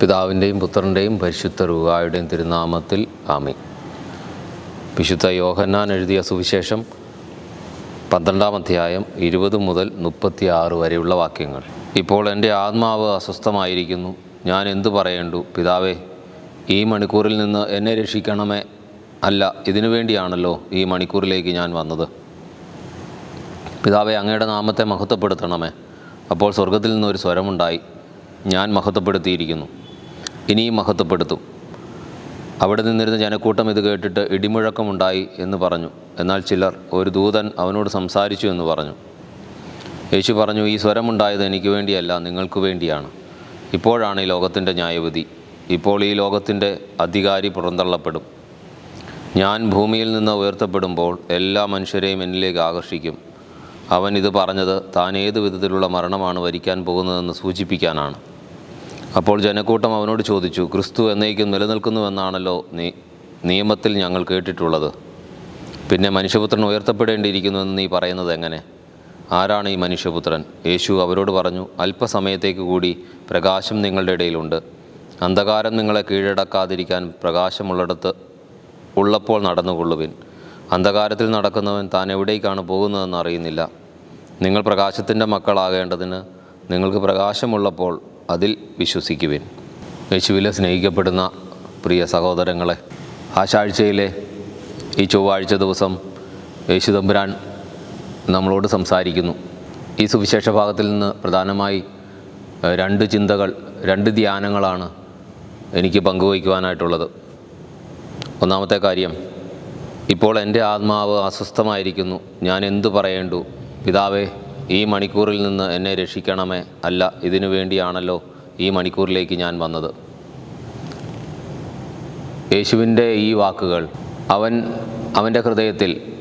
പിതാവിന്റെയും പുത്രന്റെയും പരിശുദ്ധ റുവായുടെയും തിരുനാമത്തിൽ ആമി വിശുദ്ധ യോഹന്നാൻ എഴുതിയ സുവിശേഷം പന്ത്രണ്ടാം അധ്യായം ഇരുപത് മുതൽ മുപ്പത്തി ആറ് വരെയുള്ള വാക്യങ്ങൾ. ഇപ്പോൾ എന്റെ ആത്മാവ് അസ്വസ്ഥമായിരിക്കുന്നു. ഞാൻ എന്തു പറയേണ്ടു? പിതാവേ ഈ മണിക്കൂറിൽ നിന്ന് എന്നെ രക്ഷിക്കണമേ. അല്ല ഇതിനു വേണ്ടിയാണല്ലോ ഈ മണിക്കൂറിലേക്ക് ഞാൻ വന്നത്. പിതാവെ അങ്ങയുടെ നാമത്തെ മഹത്വപ്പെടുത്തണമേ. അപ്പോൾ സ്വർഗത്തിൽ നിന്നൊരു സ്വരമുണ്ടായി. ഞാൻ മഹത്വപ്പെടുത്തിയിരിക്കുന്നു. ഇനിയും മഹത്വപ്പെടുത്തും. അവിടെ നിന്നിരുന്ന ജനക്കൂട്ടം ഇത് കേട്ടിട്ട് ഇടിമുഴക്കമുണ്ടായി എന്ന് പറഞ്ഞു. എന്നാൽ ചിലർ ഒരു ദൂതൻ അവനോട് സംസാരിച്ചു എന്ന് പറഞ്ഞു. യേശു പറഞ്ഞു ഈ സ്വരമുണ്ടായത് എനിക്ക് വേണ്ടിയല്ല നിങ്ങൾക്ക് വേണ്ടിയാണ്. ഇപ്പോഴാണ് ഈ ലോകത്തിന്റെ ന്യായവിധി. ഇപ്പോൾ ഈ ലോകത്തിന്റെ അധികാരി പുറന്തള്ളപ്പെടും. ഞാൻ ഭൂമിയിൽ നിന്ന് ഉയർത്തപ്പെടുമ്പോൾ എല്ലാ മനുഷ്യരെയും എന്നിലേക്ക് ആകർഷിക്കും. അവൻ ഇത് പറഞ്ഞത് താൻ ഏത് വിധത്തിലുള്ള മരണമാണ് വരിക്കാൻ പോകുന്നതെന്ന് സൂചിപ്പിക്കാനാണ്. അപ്പോൾ ജനക്കൂട്ടം അവനോട് ചോദിച്ചു ക്രിസ്തു എന്നേക്കും നിലനിൽക്കുന്നുവെന്നാണല്ലോ നീ നിയമത്തിൽ ഞങ്ങൾ കേട്ടിട്ടുള്ളത്. പിന്നെ മനുഷ്യപുത്രൻ ഉയർത്തപ്പെടേണ്ടിയിരിക്കുന്നുവെന്ന് നീ പറയുന്നത് എങ്ങനെ? ആരാണ് ഈ മനുഷ്യപുത്രൻ? യേശു അവരോട് പറഞ്ഞു അല്പസമയത്തേക്ക് കൂടി പ്രകാശം നിങ്ങളുടെ ഇടയിലുണ്ട്. അന്ധകാരം നിങ്ങളെ കീഴടക്കാതിരിക്കാൻ പ്രകാശമുള്ളിടത്ത് ഉള്ളപ്പോൾ നടന്നുകൊള്ളുവിൻ. അന്ധകാരത്തിൽ നടക്കുന്നവൻ താൻ എവിടേക്കാണ് പോകുന്നതെന്ന് അറിയുന്നില്ല. നിങ്ങൾ പ്രകാശത്തിന്റെ മക്കളാകേണ്ടതിന് നിങ്ങൾക്ക് പ്രകാശമുള്ളപ്പോൾ അതിൽ വിശ്വസിക്കുവിൻ. യേശുവിലെ സ്നേഹിക്കപ്പെടുന്ന പ്രിയ സഹോദരങ്ങളെ ആശാഴ്ചയിലെ ഈ ചൊവ്വാഴ്ച ദിവസം യേശു തമ്പുരാൻ നമ്മളോട് സംസാരിക്കുന്നു. ഈ സുവിശേഷ ഭാഗത്തിൽ നിന്ന് പ്രധാനമായി രണ്ട് ചിന്തകൾ രണ്ട് ധ്യാനങ്ങളാണ് എനിക്ക് പങ്കുവയ്ക്കുവാനായിട്ടുള്ളത്. ഒന്നാമത്തെ കാര്യം ഇപ്പോൾ എന്റെ ആത്മാവ് അസ്വസ്ഥമായിരിക്കുന്നു. ഞാൻ എന്തു പറയേണ്ടു? പിതാവേ ഈ മണിക്കൂറിൽ നിന്ന് എന്നെ രക്ഷിക്കണമേ അല്ല ഇതിനു വേണ്ടിയാണല്ലോ ഈ മണിക്കൂറിലേക്ക് ഞാൻ വന്നത്. യേശുവിന്റെ ഈ വാക്കുകൾ അവൻ അവന്റെ ഹൃദയത്തിൽ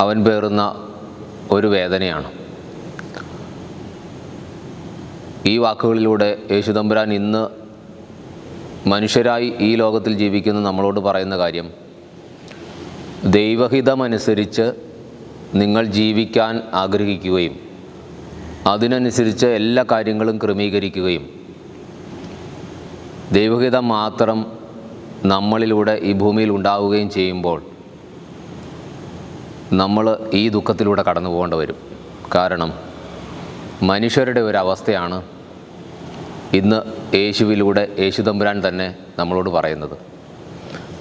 അവൻ പേറുന്ന ഒരു വേദനയാണ്. ഈ വാക്കുകളിലൂടെ യേശു തമ്പുരാൻ ഇന്ന് മനുഷ്യരായി ഈ ലോകത്തിൽ ജീവിക്കുന്ന നമ്മളോട് പറയുന്ന കാര്യം ദൈവഹിതമനുസരിച്ച് നിങ്ങൾ ജീവിക്കാൻ ആഗ്രഹിക്കുകയും അതിനനുസരിച്ച് എല്ലാ കാര്യങ്ങളും ക്രമീകരിക്കുകയും ദൈവഹിതം മാത്രം നമ്മളിലൂടെ ഈ ഭൂമിയിൽ ഉണ്ടാവുകയും ചെയ്യുമ്പോൾ നമ്മൾ ഈ ദുഃഖത്തിലൂടെ കടന്നു പോകേണ്ടി വരും. കാരണം മനുഷ്യരുടെ ഒരു അവസ്ഥയാണ് ഇന്ന് യേശുവിലൂടെ യേശു തമ്പുരാൻ തന്നെ നമ്മളോട് പറയുന്നത്.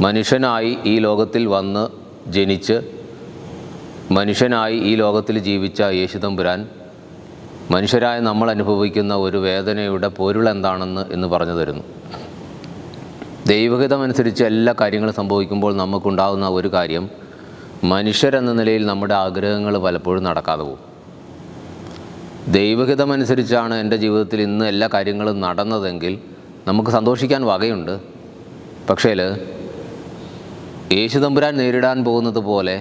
മനുഷ്യനായി ഈ ലോകത്തിൽ വന്ന് ജനിച്ച് മനുഷ്യനായി ഈ ലോകത്തിൽ ജീവിച്ച യേശു തമ്പുരാൻ മനുഷ്യരായ നമ്മൾ അനുഭവിക്കുന്ന ഒരു വേദനയുടെ പൊരുൾ എന്താണെന്ന് എന്ന് പറഞ്ഞു തരുന്നു. ദൈവഹിതമനുസരിച്ച് എല്ലാ കാര്യങ്ങളും സംഭവിക്കുമ്പോൾ നമുക്കുണ്ടാകുന്ന ഒരു കാര്യം മനുഷ്യരെന്ന നിലയിൽ നമ്മുടെ ആഗ്രഹങ്ങൾ പലപ്പോഴും നടക്കാതെ പോകും. ദൈവഹിതമനുസരിച്ചാണ് എന്റെ ജീവിതത്തിൽ ഇന്ന് എല്ലാ കാര്യങ്ങളും നടന്നതെങ്കിൽ നമുക്ക് സന്തോഷിക്കാൻ വകയുണ്ട്. പക്ഷേ യേശു തമ്പുരാൻ നേരിടാൻ പോകുന്നത് പോലെ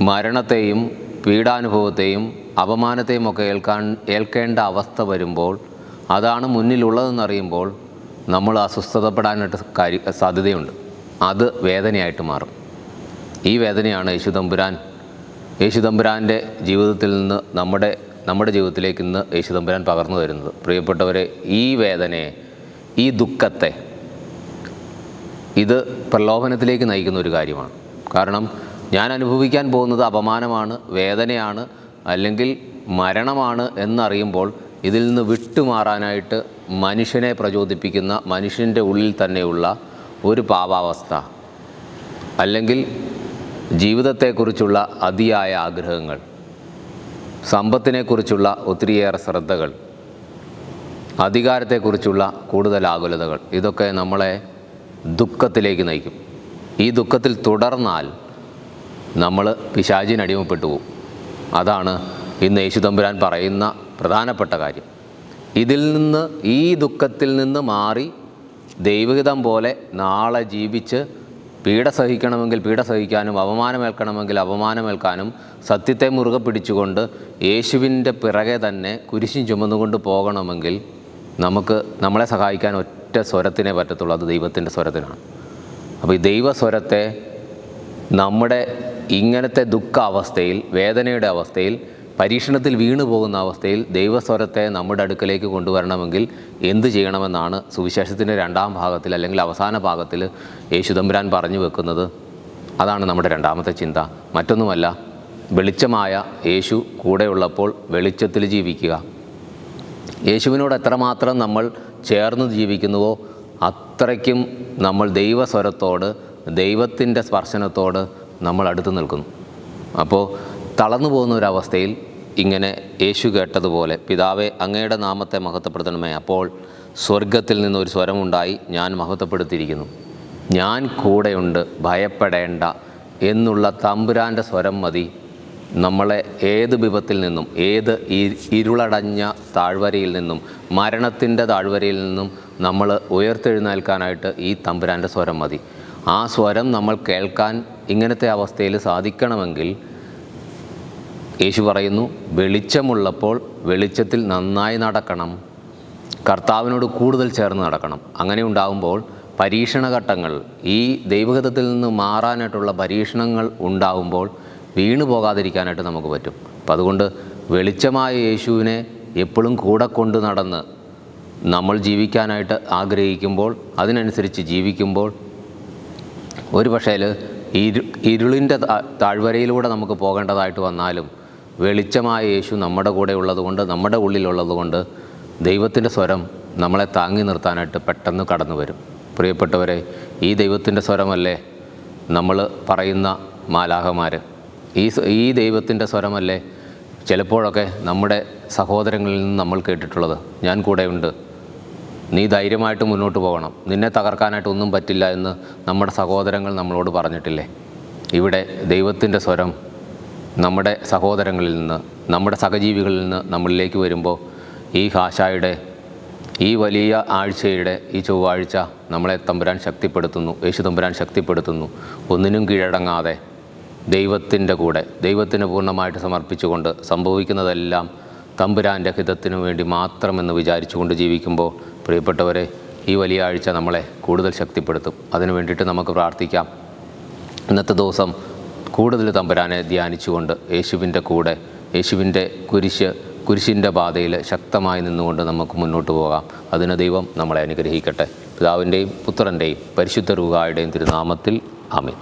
മരണത്തെയും പീഡാനുഭവത്തെയും അപമാനത്തെയും ഒക്കെ ഏൽക്കാൻ ഏൽക്കേണ്ട അവസ്ഥ വരുമ്പോൾ അതാണ് മുന്നിലുള്ളതെന്നറിയുമ്പോൾ നമ്മൾ അസ്വസ്ഥതപ്പെടാനായിട്ട് കാര്യ സാധ്യതയുണ്ട്. അത് വേദനയായിട്ട് മാറും. ഈ വേദനയാണ് യേശു തമ്പുരാൻ. യേശു തമ്പുരാന്റെ ജീവിതത്തിൽ നിന്ന് നമ്മുടെ നമ്മുടെ ജീവിതത്തിലേക്ക് ഇന്ന് യേശു തമ്പുരാൻ പകർന്നു തരുന്നത്. പ്രിയപ്പെട്ടവരെ ഈ വേദനയെ ഈ ദുഃഖത്തെ ഇത് പ്രലോഭനത്തിലേക്ക് നയിക്കുന്ന ഒരു കാര്യമാണ്. കാരണം ഞാൻ അനുഭവിക്കാൻ പോകുന്നത് അപമാനമാണ് വേദനയാണ് അല്ലെങ്കിൽ മരണമാണ് എന്നറിയുമ്പോൾ ഇതിൽ നിന്ന് വിട്ടുമാറാനായിട്ട് മനുഷ്യനെ പ്രചോദിപ്പിക്കുന്ന മനുഷ്യന്റെ ഉള്ളിൽ തന്നെയുള്ള ഒരു പാവാവസ്ഥ അല്ലെങ്കിൽ ജീവിതത്തെക്കുറിച്ചുള്ള അതിയായ ആഗ്രഹങ്ങൾ സമ്പത്തിനെക്കുറിച്ചുള്ള ഒത്തിരിയേറെ ശ്രദ്ധകൾ അധികാരത്തെക്കുറിച്ചുള്ള കൂടുതൽ ആകുലതകൾ ഇതൊക്കെ നമ്മളെ ദുഃഖത്തിലേക്ക് നയിക്കും. ഈ ദുഃഖത്തിൽ തുടർന്നാൽ നമ്മൾ പിശാചിനടിമപ്പെട്ടു പോകും അതാണ് ഇന്ന് യേശുതമ്പുരാൻ പറയുന്ന പ്രധാനപ്പെട്ട കാര്യം. ഇതിൽ നിന്ന് ഈ ദുഃഖത്തിൽ നിന്ന് മാറി ദൈവഹിതം പോലെ നാളെ ജീവിച്ച് പീഡ സഹിക്കണമെങ്കിൽ പീഡ സഹിക്കാനും അപമാനമേൽക്കണമെങ്കിൽ അപമാനമേൽക്കാനും സത്യത്തെ മുറുകെ പിടിച്ചുകൊണ്ട് യേശുവിന്റെ പിറകെ തന്നെ കുരിശും ചുമന്നുകൊണ്ട് പോകണമെങ്കിൽ നമുക്ക് നമ്മളെ സഹായിക്കാൻ ഒറ്റ സ്വരത്തിനെ പറ്റത്തുള്ളൂ. അത് ദൈവത്തിന്റെ സ്വരത്തിനാണ്. അപ്പോൾ ഈ ദൈവസ്വരത്തെ നമ്മുടെ ഇങ്ങനത്തെ ദുഃഖാവസ്ഥയിൽ വേദനയുടെ അവസ്ഥയിൽ പരീക്ഷണത്തിൽ വീണു പോകുന്ന അവസ്ഥയിൽ ദൈവസ്വരത്തെ നമ്മുടെ അടുക്കലേക്ക് കൊണ്ടുവരണമെങ്കിൽ എന്ത് ചെയ്യണമെന്നാണ് സുവിശേഷത്തിന്റെ രണ്ടാം ഭാഗത്തിൽ അല്ലെങ്കിൽ അവസാന ഭാഗത്തിൽ യേശുദമ്പുരാൻ പറഞ്ഞു വെക്കുന്നത്. അതാണ് നമ്മുടെ രണ്ടാമത്തെ ചിന്ത. മറ്റൊന്നുമല്ല വെളിച്ചമായ യേശു കൂടെയുള്ളപ്പോൾ വെളിച്ചത്തിൽ ജീവിക്കുക. യേശുവിനോട് എത്രമാത്രം നമ്മൾ ചേർന്ന് ജീവിക്കുന്നുവോ അത്രയ്ക്കും നമ്മൾ ദൈവസ്വരത്തോട് ദൈവത്തിന്റെ സ്പർശനത്തോട് നമ്മൾ അടുത്ത് നിൽക്കുന്നു. അപ്പോൾ തളർന്നു പോകുന്ന ഒരവസ്ഥയിൽ ഇങ്ങനെ യേശു കേട്ടതുപോലെ പിതാവെ അങ്ങയുടെ നാമത്തെ മഹത്വപ്പെടുത്തണമേ. അപ്പോൾ സ്വർഗത്തിൽ നിന്നൊരു സ്വരമുണ്ടായി ഞാൻ മഹത്വപ്പെടുത്തിയിരിക്കുന്നു. ഞാൻ കൂടെയുണ്ട് ഭയപ്പെടേണ്ട എന്നുള്ള തമ്പുരാന്റെ സ്വരം മതി. നമ്മളെ ഏത് വിപത്തിൽ നിന്നും ഏത് ഇരുളടഞ്ഞ താഴ്വരയിൽ നിന്നും മരണത്തിന്റെ താഴ്വരയിൽ നിന്നും നമ്മൾ ഉയർത്തെഴുന്നേൽക്കാനായിട്ട് ഈ തമ്പുരാന്റെ സ്വരം മതി. ആ സ്വരം നമ്മൾ കേൾക്കാൻ ഇങ്ങനത്തെ അവസ്ഥയിൽ സാധിക്കണമെങ്കിൽ യേശു പറയുന്നു വെളിച്ചമുള്ളപ്പോൾ വെളിച്ചത്തിൽ നന്നായി നടക്കണം. കർത്താവിനോട് കൂടുതൽ ചേർന്ന് നടക്കണം. അങ്ങനെ ഉണ്ടാകുമ്പോൾ പരീക്ഷണഘട്ടങ്ങൾ ഈ ദൈവഗതത്തിൽ നിന്ന് മാറാനായിട്ടുള്ള പരീക്ഷണങ്ങൾ ഉണ്ടാകുമ്പോൾ വീണു പോകാതിരിക്കാനായിട്ട് നമുക്ക് പറ്റും. അപ്പം അതുകൊണ്ട് വെളിച്ചമായ യേശുവിനെ എപ്പോഴും കൂടെ കൊണ്ട് നടന്ന് നമ്മൾ ജീവിക്കാനായിട്ട് ആഗ്രഹിക്കുമ്പോൾ അതിനനുസരിച്ച് ജീവിക്കുമ്പോൾ ഒരു പക്ഷേ ഇരു ഇരുളിന്റെ താഴ്വരയിലൂടെ നമുക്ക് പോകേണ്ടതായിട്ട് വന്നാലും വെളിച്ചമായ യേശു നമ്മുടെ കൂടെ ഉള്ളതുകൊണ്ട് നമ്മുടെ ഉള്ളിലുള്ളതുകൊണ്ട് ദൈവത്തിന്റെ സ്വരം നമ്മളെ താങ്ങി നിർത്താനായിട്ട് പെട്ടെന്ന് കടന്നു വരും. പ്രിയപ്പെട്ടവരെ ഈ ദൈവത്തിന്റെ സ്വരമല്ലേ നമ്മൾ പറയുന്ന മാലാഹമാർ ഈ ഈ ദൈവത്തിന്റെ സ്വരമല്ലേ ചിലപ്പോഴൊക്കെ നമ്മുടെ സഹോദരങ്ങളിൽ നിന്ന് നമ്മൾ കേട്ടിട്ടുള്ളത്? ഞാൻ കൂടെയുണ്ട്. നീ ധൈര്യമായിട്ട് മുന്നോട്ട് പോകണം. നിന്നെ തകർക്കാനായിട്ട് ഒന്നും പറ്റില്ല എന്ന് നമ്മുടെ സഹോദരങ്ങൾ നമ്മളോട് പറഞ്ഞിട്ടില്ലേ? ഇവിടെ ദൈവത്തിന്റെ സ്വരം നമ്മുടെ സഹോദരങ്ങളിൽ നിന്ന് നമ്മുടെ സഹജീവികളിൽ നിന്ന് നമ്മളിലേക്ക് വരുമ്പോൾ ഈ ഹാഷായുടെ ഈ വലിയ ആഴ്ചയുടെ ഈ ചൊവ്വാഴ്ച നമ്മളെ തമ്പുരാൻ ശക്തിപ്പെടുത്തുന്നു യേശു തമ്പുരാൻ ശക്തിപ്പെടുത്തുന്നു. ഒന്നിനും കീഴടങ്ങാതെ ദൈവത്തിന്റെ കൂടെ ദൈവത്തിന് പൂർണമായിട്ട് സമർപ്പിച്ചുകൊണ്ട് സംഭവിക്കുന്നതെല്ലാം തമ്പുരാന്റെ ഹിതത്തിനു വേണ്ടി മാത്രമെന്ന് വിചാരിച്ചുകൊണ്ട് ജീവിക്കുമ്പോൾ പ്രിയപ്പെട്ടവരെ ഈ വലിയ ആഴ്ച നമ്മളെ കൂടുതൽ ശക്തിപ്പെടുത്തും. അതിനു വേണ്ടിയിട്ട് നമുക്ക് പ്രാർത്ഥിക്കാം. ഇന്നത്തെ ദിവസം കൂടുതൽ തമ്പുരാനെ ധ്യാനിച്ചുകൊണ്ട് യേശുവിന്റെ കൂടെ യേശുവിന്റെ കുരിശ് കുരിശിന്റെ പാതയിൽ ശക്തമായി നിന്നുകൊണ്ട് നമുക്ക് മുന്നോട്ട് പോകാം. അതിന് ദൈവം നമ്മളെ അനുഗ്രഹിക്കട്ടെ. പിതാവിന്റെയും പുത്രന്റെയും പരിശുദ്ധ രൂപായുടെയും തിരുനാമത്തിൽ ആമീൻ.